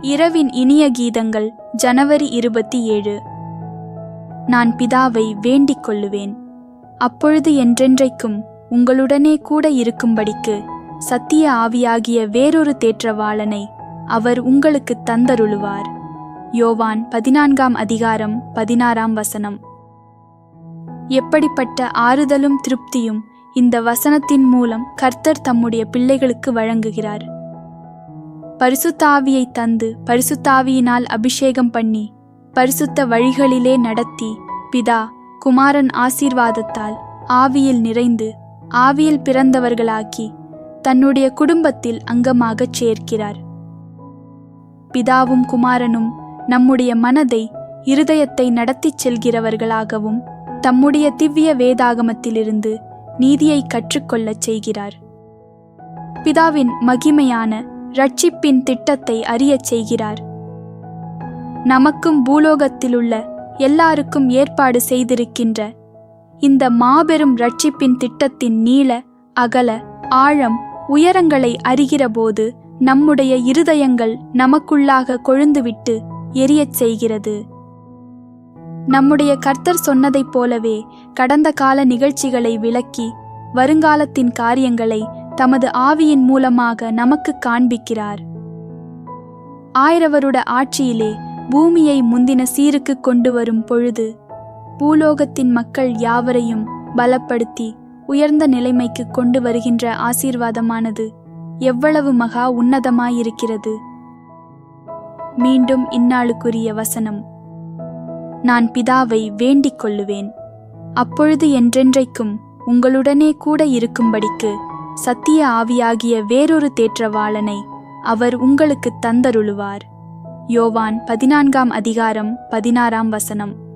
இரவின் இனிய கீதங்கள் ஜனவரி இருபத்தி ஏழு. நான் பிதாவை வேண்டிக் கொள்ளுவேன். அப்பொழுது என்றென்றைக்கும் உங்களுடனே கூட இருக்கும்படிக்கு சத்திய ஆவியாகிய வேறொரு தேற்றவாளனை அவர் உங்களுக்கு தந்தருளுவார். யோவான் பதினான்காம் அதிகாரம் பதினாறாம் வசனம். எப்படிப்பட்ட ஆறுதலும் திருப்தியும் இந்த வசனத்தின் மூலம் கர்த்தர் தம்முடைய பிள்ளைகளுக்கு வழங்குகிறார். பரிசுத்தாவியை தந்து பரிசுத்தாவியினால் அபிஷேகம் பண்ணி பரிசுத்த வழிகளிலே நடத்தி பிதா குமாரன் ஆசீர்வாதத்தால் ஆவியில் நிறைந்து ஆவியில் பிறந்தவர்களாக்கி தன்னுடைய குடும்பத்தில் அங்கமாகச் சேர்க்கிறார். பிதாவும் குமாரனும் நம்முடைய மனதை இருதயத்தை நடத்திச் செல்கிறவர்களாகவும் தம்முடைய திவ்ய வேதாகமத்திலிருந்து நீதியை கற்றுக்கொள்ளச் செய்கிறார். பிதாவின் மகிமையான ரட்சிப்பின் திட்டத்தை அறியச் செய்கிறார். நமக்கும் பூலோகத்திலுள்ள எல்லாருக்கும் ஏற்பாடு செய்திருக்கின்ற இந்த மாபெரும் ரட்சிப்பின் திட்டத்தின் நீள அகல ஆழம் உயரங்களை அறிகிறபோது நம்முடைய இருதயங்கள் நமக்குள்ளாக கொழுந்துவிட்டு எரியச் செய்கிறது. நம்முடைய கர்த்தர் சொன்னதைப் போலவே கடந்த கால நிகழ்ச்சிகளை விளக்கி வருங்காலத்தின் காரியங்களை தமது ஆவியின் மூலமாக நமக்கு காண்பிக்கிறார். ஆயிரவருட ஆட்சியிலே பூமியை முந்தின சீருக்கு கொண்டு வரும் பொழுது பூலோகத்தின் மக்கள் யாவரையும் பலப்படுத்தி உயர்ந்த நிலைமைக்கு கொண்டு வருகின்ற ஆசீர்வாதமானது எவ்வளவு மகா உன்னதமாயிருக்கிறது. மீண்டும் இந்நாளுக்குரிய வசனம். நான் பிதாவை வேண்டிக் கொள்ளுவேன். அப்பொழுது என்றென்றைக்கும் உங்களுடனே கூட இருக்கும்படிக்கு சத்திய ஆவியாகிய வேறொரு தேற்றவாளனை அவர் உங்களுக்கு தந்தருளுவார். யோவான் பதினான்காம் அதிகாரம் பதினாறாம் வசனம்.